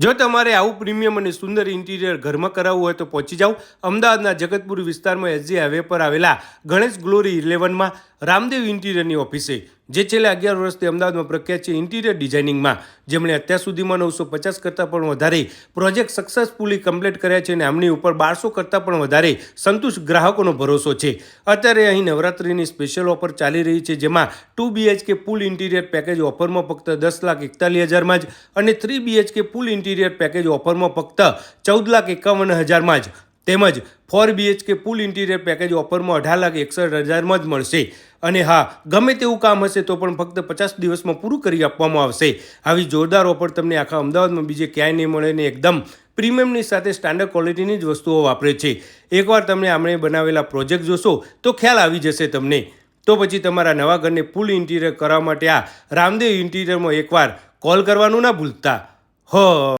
જો તમારે આવું પ્રીમિયમ અને સુંદર ઇન્ટિરિયર ઘરમાં કરાવવું હોય તો પહોંચી જાઓ. અમદાવાદના જગતપુર વિસ્તારમાં એસજી હાઈવે પર આવેલા ગણેશ ગ્લોરી ઇલેવનમાં રામદેવ ઇન્ટિરિયરની ઓફિસે. જે છેલ્લા અગિયાર વર્ષથી અમદાવાદમાં પ્રખ્યાત છે ઇન્ટિરિયર ડિઝાઇનિંગમાં. જેમણે અત્યાર સુધીમાં નવસો પચાસ કરતાં પણ વધારે પ્રોજેક્ટ સક્સેસફુલી કમ્પ્લીટ કર્યા છે અને આમની ઉપર બારસો કરતાં પણ વધારે સંતુષ્ટ ગ્રાહકોનો ભરોસો છે. અત્યારે અહીં નવરાત્રિની સ્પેશિયલ ઓફર ચાલી રહી છે, જેમાં two BHK full interior package ઓફરમાં ફક્ત દસ લાખ એકતાલીસ હજારમાં જ અને three BHK full interior package ઓફરમાં ફક્ત ચૌદ લાખ એકાવન હજારમાં જ. તેમજ four BHK full interior package ઓફરમાં અઢાર લાખ એકસઠ હજારમાં જ મળશે. અને હા, ગમે તેવું કામ હશે તો પણ ફક્ત પચાસ દિવસમાં પૂરું કરી આપવામાં આવશે. આવી જોરદાર ઓફર તમને આખા અમદાવાદમાં બીજે ક્યાંય નહીં મળે ને એકદમ પ્રીમિયમની સાથે સ્ટાન્ડર્ડ ક્વોલિટીની જ વસ્તુઓ વાપરે છે. એકવાર તમે આમણે બનાવેલા પ્રોજેક્ટ જોશો તો ખ્યાલ આવી જશે તમને. તો પછી તમારા નવા ઘરને ફૂલ ઇન્ટિરિયર કરવા માટે આ રામદેવ ઇન્ટિરિયરમાં એકવાર કોલ કરવાનું ના ભૂલતા. હ.